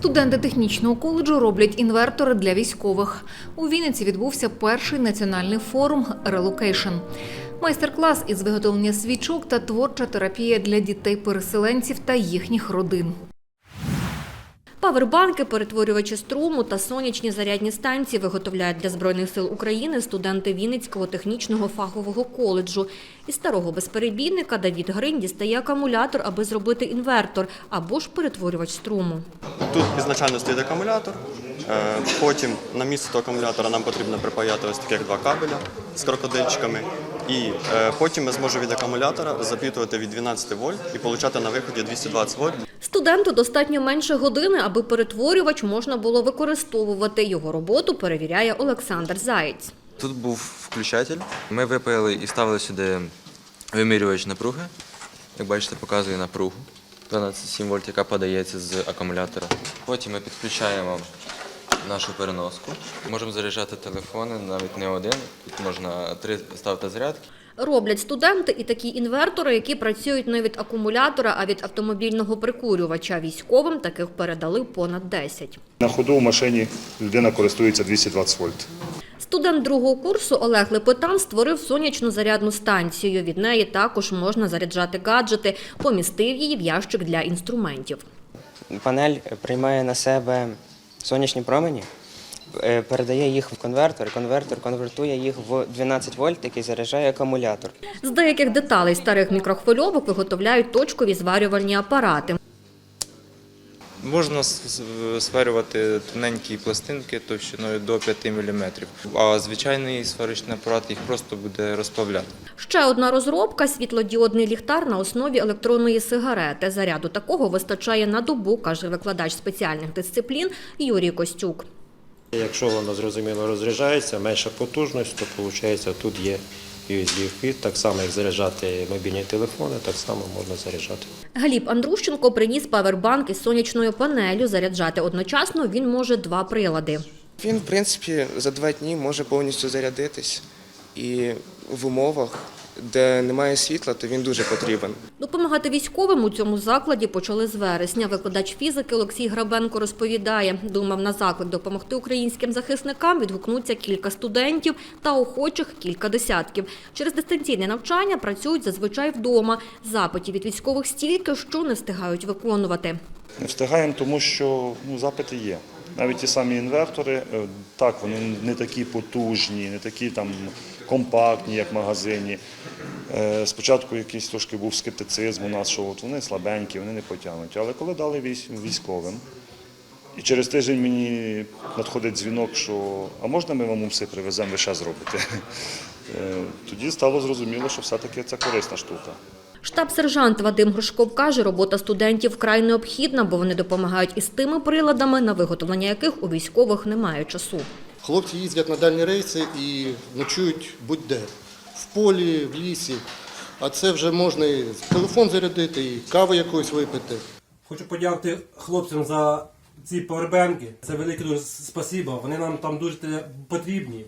Студенти технічного коледжу роблять інвертори для військових. У Вінниці відбувся перший національний форум Релокейшн. Майстер-клас із виготовлення свічок та творча терапія для дітей-переселенців та їхніх родин. Павербанки, перетворювачі струму та сонячні зарядні станції виготовляють для Збройних сил України студенти Вінницького технічного фахового коледжу. Із старого безперебійника Давід Гринь дістає акумулятор, аби зробити інвертор або ж перетворювач струму. Тут ізначально стоїть акумулятор. Е, Потім на місце того акумулятора нам потрібно припаяти ось таких два кабеля з крокодильчиками. І е, потім ми зможемо від акумулятора запітувати від 12 вольт і отримати на виході 220 вольт. Студенту достатньо менше години, аби перетворювач можна було використовувати. Його роботу перевіряє Олександр Заєць. Тут був включатель. Ми випаяли і ставили сюди вимірювач напруги. Як бачите, показує напругу 12,7 вольт, яка подається з акумулятора. Потім ми підключаємо нашу переноску. Можемо заряджати телефони, навіть не один. Тут можна три ставити зарядки. Роблять студенти і такі інвертори, які працюють не від акумулятора, а від автомобільного прикурювача. Військовим таких передали понад 10. На ходу в машині людина користується 220 вольт. Студент другого курсу Олег Лепетан створив сонячну зарядну станцію. Від неї також можна заряджати гаджети, помістив її в ящик для інструментів. Панель приймає на себе сонячні промені, е, передає їх в конвертор, конвертор конвертує їх в 12 вольт, який заряджає акумулятор. З деяких деталей старих мікрохвильовок виготовляють точкові зварювальні апарати. Можна сварювати тоненькі пластинки товщиною до 5 мм, а звичайний сварочний апарат їх просто буде розплавляти. Ще одна розробка світлодіодний ліхтар на основі електронної сигарети. Заряду такого вистачає на добу, каже викладач спеціальних дисциплін Юрій Костюк. Якщо воно зрозуміло розряджається, менша потужність, то виходить тут є USB-вхід, так само як заряджати мобільні телефони, так само можна заряджати. Гліб Андрущенко приніс павербанк із сонячною панелю. Заряджати одночасно він може два прилади. Він, в принципі, за два дні може повністю зарядитись. І в умовах, де немає світла, то він дуже потрібен. Допомагати військовим у цьому закладі почали з вересня. Викладач фізики Олексій Грабенко розповідає, думав на заклик допомогти українським захисникам відгукнуться кілька студентів та охочих кілька десятків. Через дистанційне навчання працюють зазвичай вдома. Запитів від військових стільки, що не встигають виконувати. Не встигаємо, тому що ну, запити є. Навіть ті самі інвертори, е, так, вони не такі потужні, не такі там компактні, як в магазині. Е, Спочатку якийсь трошки був скептицизм у нас, що от вони слабенькі, вони не потягнуть. Але коли дали військовим, і через тиждень мені надходить дзвінок, що а можна ми вам все привеземо, ви ще зробите. Е, Тоді стало зрозуміло, що все-таки це корисна штука. Штаб-сержант Вадим Грушков каже, робота студентів вкрай необхідна, бо вони допомагають із тими приладами, на виготовлення яких у військових немає часу. Хлопці їздять на дальні рейси і ночують будь-де в полі, в лісі. А це вже можна і телефон зарядити, і каву якоюсь випити. Хочу подякувати хлопцям за ці повербенки. Це велике дуже спасибо. Вони нам там дуже потрібні.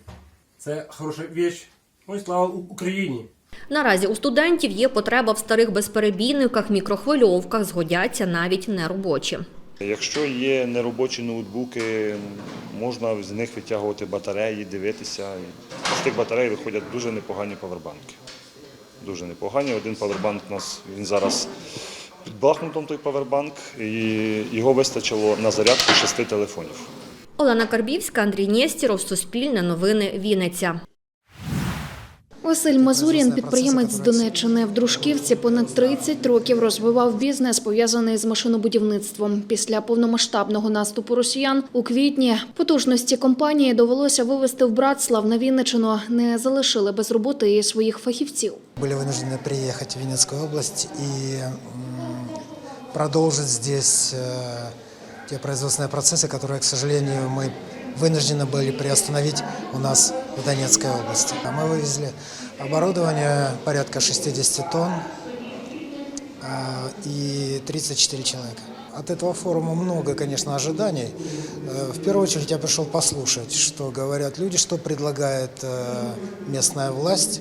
Це хороша віч. Ну і слава Україні! Наразі у студентів є потреба в старих безперебійниках, мікрохвильовках, згодяться навіть неробочі. Якщо є неробочі ноутбуки, можна з них витягувати батареї, дивитися. З тих батарей виходять дуже непогані павербанки. Дуже непогані. Один павербанк у нас він зараз під Бахмутом той павербанк, і його вистачило на зарядку шести телефонів. Олена Карбівська, Андрій Нєстіров, Суспільне новини, Вінниця. Василь Мазурін, підприємець з Донеччини. В Дружківці понад 30 років розвивав бізнес, пов'язаний з машинобудівництвом. Після повномасштабного наступу росіян у квітні потужності компанії довелося вивезти в Братслав на Вінниччину. Не залишили без роботи і своїх фахівців. были вынуждены приехать в Винницкую область и м, продолжить здесь э, те производственные процессы, которые, к сожалению, мы вынуждены были приостановить у нас в Донецкой области. А Мы вывезли оборудование порядка 60 тонн а, и 34 человека. От этого форума много, конечно, ожиданий. Э, В первую очередь я пришел послушать, что говорят люди, что предлагает э, местная власть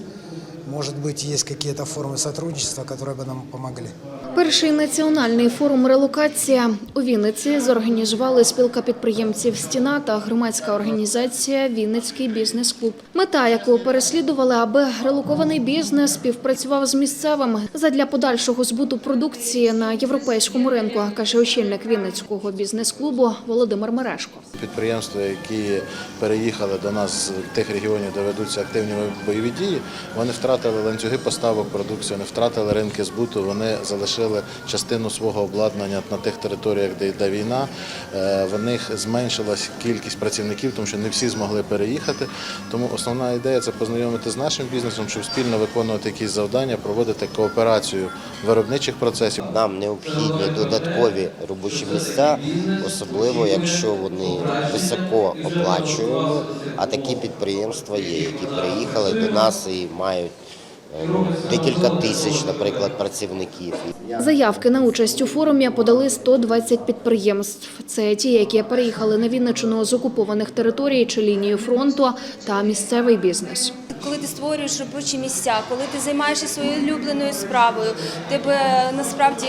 может быть, есть какие-то формы сотрудничества, которые бы нам помогли. Перший національний форум релокація у Вінниці зорганізували спілка підприємців Стіна та громадська організація Вінницький бізнес-клуб. Мета, яку переслідували, аби релокований бізнес співпрацював з місцевим задля подальшого збуту продукції на європейському ринку, каже очільник Вінницького бізнес-клубу Володимир Мерешко. Підприємства, які переїхали до нас з тих регіонів, де ведуться активні бойові дії, вони втратили ланцюги поставок продукції, вони втратили ринки збуту, вони залишили частину свого обладнання на тих територіях, де йде війна. Е, В них зменшилась кількість працівників, тому що не всі змогли переїхати. Тому основна ідея це познайомити з нашим бізнесом, щоб спільно виконувати якісь завдання, проводити кооперацію виробничих процесів. Нам необхідні додаткові робочі місця, особливо якщо вони високо оплачуємо. А такі підприємства є, які приїхали до нас і мають декілька тисяч, наприклад, працівників. Заявки на участь у форумі подали 120 підприємств. Це ті, які переїхали на Вінничину з окупованих територій чи лінію фронту та місцевий бізнес. Коли ти створюєш робочі місця, коли ти займаєшся своєю улюбленою справою, тебе насправді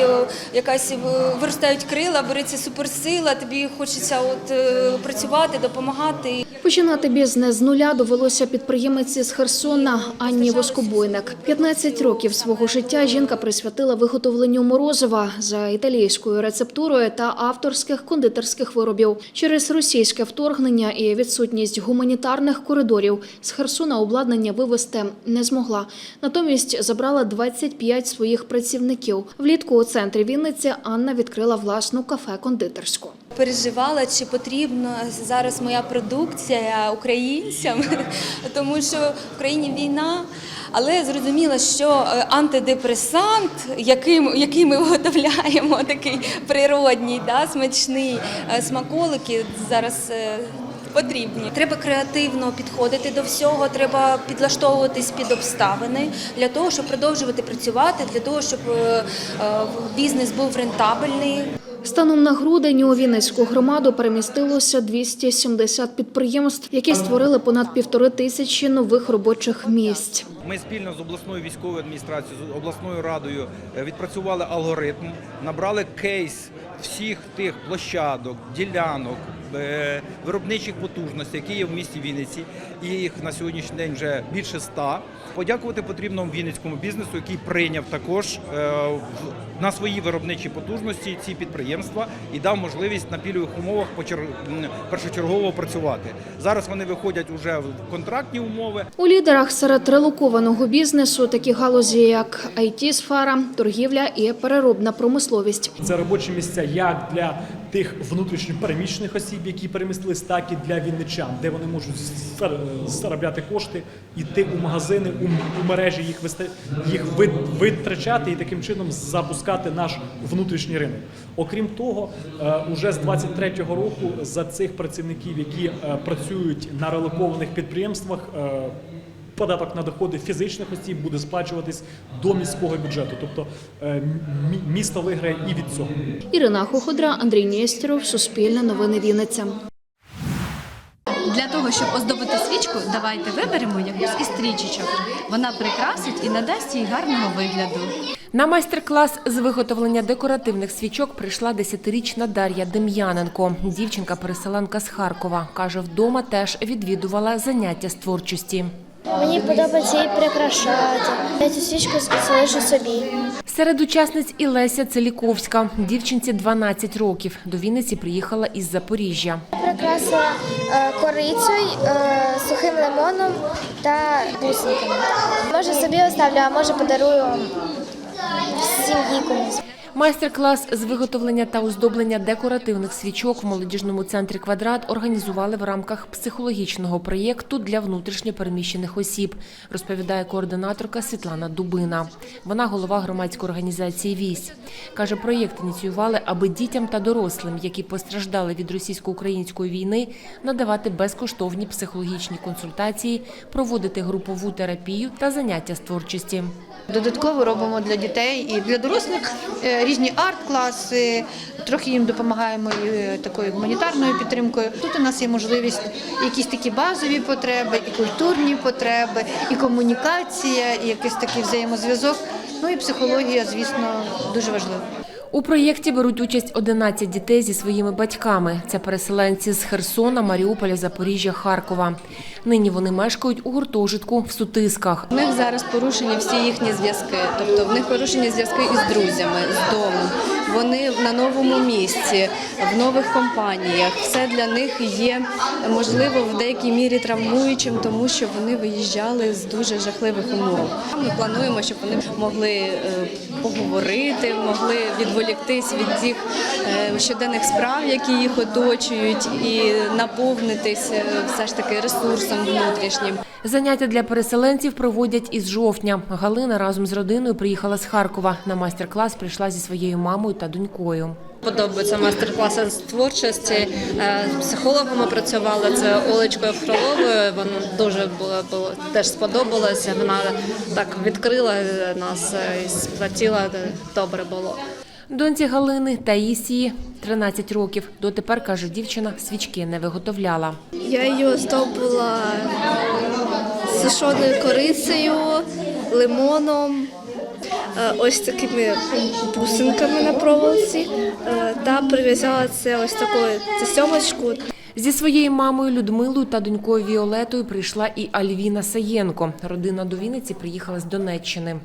якась виростають крила, береться суперсила, тобі хочеться от е, працювати, допомагати. Починати бізнес з нуля довелося підприємиці з Херсона Анні Воскобойник. 15 років свого життя жінка присвятила виготовленню морозива за італійською рецептурою та авторських кондитерських виробів. Через російське вторгнення і відсутність гуманітарних коридорів з Херсона обладнання вивезти не змогла. Натомість забрала 25 своїх працівників. Влітку у центрі Вінниці Анна відкрила власну кафе-кондитерську. Переживала, чи потрібна зараз моя продукція українцям, тому що в країні війна. Але зрозуміла, що е, антидепресант, яким, який ми виготовляємо, такий природній, да, смачний е, смаколики зараз. Потрібні. Треба креативно підходити до всього, треба підлаштовуватись під обставини для того, щоб продовжувати працювати, для того, щоб е, е, бізнес був рентабельний. Станом на грудень у Вінницьку громаду перемістилося 270 підприємств, які створили понад півтори тисячі нових робочих місць. Ми спільно з обласною військовою адміністрацією, з обласною радою е, відпрацювали алгоритм, набрали кейс всіх тих площадок, ділянок, виробничих потужностей, які є в місті Вінниці. І їх на сьогоднішній день вже більше ста. Подякувати потрібно вінницькому бізнесу, який прийняв також е, в- на свої виробничі потужності ці підприємства і дав можливість на пільгових умовах першочергово працювати. Зараз вони виходять уже в контрактні умови. У лідерах серед релокованого бізнесу такі галузі, як it сфера торгівля і переробна промисловість. Це робочі місця як для тих внутрішньо переміщених осіб, які перемістились, так і для вінничан, де вони можуть заробляти кошти, йти у магазини, у, мережі їх їх витрачати і таким чином запускати наш внутрішній ринок. Окрім того, е, уже з 23-го року за цих працівників, які е, працюють на релокованих підприємствах. Податок на доходи фізичних осіб буде сплачуватись до міського бюджету, тобто е, місто виграє і від цього. Ірина Хуходра, Андрій Нєстєров, Суспільне новини Вінниця. Для того, щоб оздобити свічку, давайте виберемо якусь із стрічечок. Вона прикрасить і надасть їй гарного вигляду. На майстер-клас з виготовлення декоративних свічок прийшла десятирічна Дар'я Дем'яненко. Дівчинка-переселенка з Харкова. Каже, вдома теж відвідувала заняття з творчості. Мені подобається її прикрашати. Я цю свічку залишу собі. Серед учасниць і Леся Целіковська. Дівчинці 12 років. До Вінниці приїхала із Запоріжжя. Прикрасила е, корицею, е, сухим лимоном та бусинками. Може собі оставлю, а може подарую сім'ї комусь. Майстер-клас з виготовлення та оздоблення декоративних свічок в молодіжному центрі «Квадрат» організували в рамках психологічного проєкту для внутрішньопереміщених осіб, розповідає координаторка Світлана Дубина. Вона голова громадської організації «Вісь». Каже, проєкт ініціювали, аби дітям та дорослим, які постраждали від російсько-української війни, надавати безкоштовні психологічні консультації, проводити групову терапію та заняття з творчості. Додатково робимо для дітей і для дорослих е, різні арт-класи. Трохи їм допомагаємо е, такою гуманітарною підтримкою. Тут у нас є можливість якісь такі базові потреби, і культурні потреби, і комунікація, і якийсь такий взаємозв'язок. Ну і психологія, звісно, дуже важлива. У проєкті беруть участь 11 дітей зі своїми батьками. Це переселенці з Херсона, Маріуполя, Запоріжжя, Харкова. Нині вони мешкають у гуртожитку в Сутисках. У них зараз порушені всі їхні зв'язки. Тобто в них порушені зв'язки із друзями, з домом. Вони на новому місці, в нових компаніях. Все для них є можливо в деякій мірі травмуючим, тому що вони виїжджали з дуже жахливих умов. Ми плануємо, щоб вони могли е, поговорити, могли відволіктись від тих е, щоденних справ, які їх оточують, і наповнитись е, все ж таки ресурсом внутрішнім. Заняття для переселенців проводять із жовтня. Галина разом з родиною приїхала з Харкова. На майстер-клас прийшла зі своєю мамою та донькою. Подобаються майстер-класи з творчості. Е, З психологами працювала це Олечкою Фроловою. Вона дуже було, було теж сподобалася. Вона так відкрила нас е, і сплатила добре було. Доньці Галини Таїсії 13 років. Дотепер, каже дівчина, свічки не виготовляла. Я її оздобила сушоною корицею, лимоном, е, ось такими бусинками на проволоці е, та прив'язала це ось такою сьомочку. Зі своєю мамою Людмилою та донькою Віолетою прийшла і Альвіна Саєнко. Родина до Вінниці приїхала з Донеччини.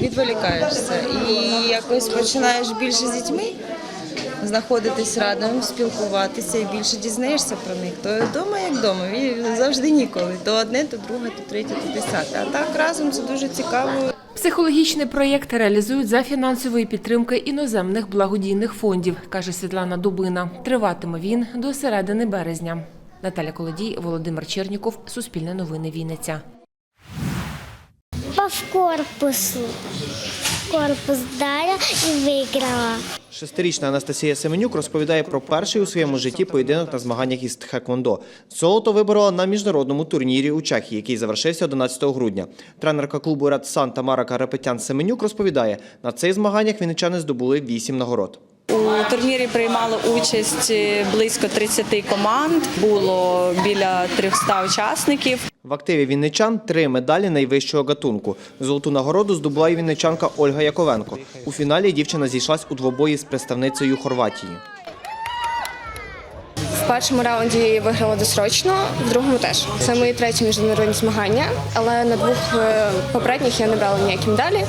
відволікаєшся і якось починаєш більше з дітьми знаходитись радом, спілкуватися і більше дізнаєшся про них. То вдома як вдома, завжди ніколи. То одне, то друге, то третє, то десяте. А так разом це дуже цікаво. Психологічний проєкт реалізують за фінансової підтримки іноземних благодійних фондів, каже Світлана Дубина. Триватиме він до середини березня. Наталя Колодій, Володимир Черніков, Суспільне новини Вінниця. По корпусу. Корпус дала і виграла. Шестирічна Анастасія Семенюк розповідає про перший у своєму житті поєдинок на змаганнях із тхеквондо. Золото виборола на міжнародному турнірі у Чехії, який завершився 11 грудня. Тренерка клубу Радсан Тамара Карапетян Семенюк розповідає, на цих змаганнях вінничани здобули вісім нагород. У турнірі приймало участь близько 30 команд. Було біля 300 учасників. В активі вінничан три медалі найвищого гатунку. Золоту нагороду здобула і вінничанка Ольга Яковенко. У фіналі дівчина зійшлась у двобої з представницею Хорватії. В першому раунді я виграла досрочно, в другому теж. Це мої треті міжнародні змагання, але на двох е, попередніх я не брала ніякі медалі.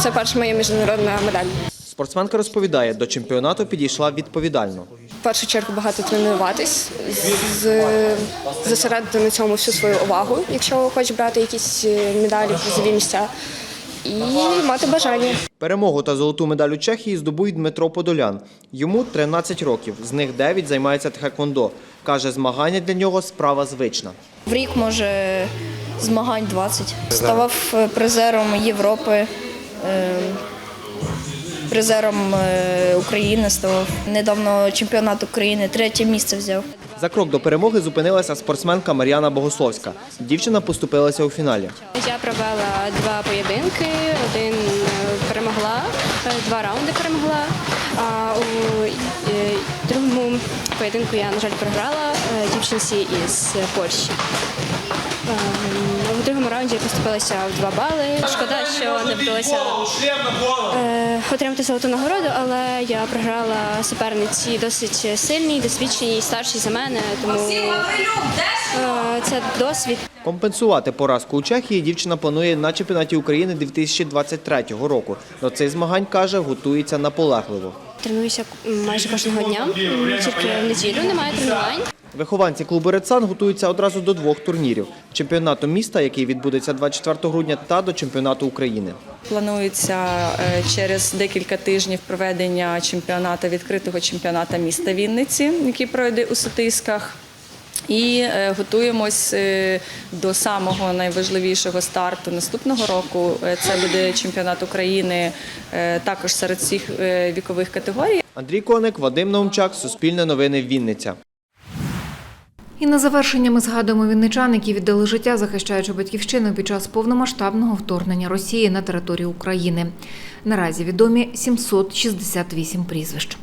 Це перша моя міжнародна медаль. Спортсменка розповідає, до чемпіонату підійшла відповідально. В першу чергу багато тренуватись, з- зосередити на цьому всю свою увагу, якщо хочеш брати якісь е, медалі, призові місця, і мати бажання. Перемогу та золоту медаль у Чехії здобує Дмитро Подолян. Йому 13 років, з них 9 займається тхеквондо. Каже, змагання для нього справа звична. В рік, може, змагань 20. Ставав е, призером Європи, е, призером е, України ставав. Недавно чемпіонат України, третє місце взяв. За крок до перемоги зупинилася спортсменка Мар'яна Богословська. Дівчина поступилася у фіналі. Я провела два поєдинки. Один е, перемогла, е, два раунди перемогла. А у другому поєдинку я, на жаль, програла дівчинці із Польщі. Ем, У другому раунді я поступилася в два бали. Шкода, що не вдалося е, отримати золоту нагороду, але я програла суперниці досить сильній, досвідченій, старшій за мене, тому е, це досвід. Компенсувати поразку у Чехії дівчина планує на чемпіонаті України 2023 року. До цих змагань, каже, готується наполегливо. Тренуюся майже кожного дня, тільки в неділю немає тренувань. Вихованці клубу «Редсан» готуються одразу до двох турнірів – чемпіонату міста, який відбудеться 24 грудня, та до чемпіонату України. Планується е, через декілька тижнів проведення чемпіонату відкритого чемпіонату міста Вінниці, який пройде у Сотисках. І е, готуємось е, до самого найважливішого старту наступного року. Це буде чемпіонат України також серед всіх вікових категорій. Андрій Коник, Вадим Наумчак, Суспільне новини, Вінниця. І на завершення ми згадуємо вінничан, які віддали життя, захищаючи батьківщину під час повномасштабного вторгнення Росії на територію України. Наразі відомі 768 прізвищ.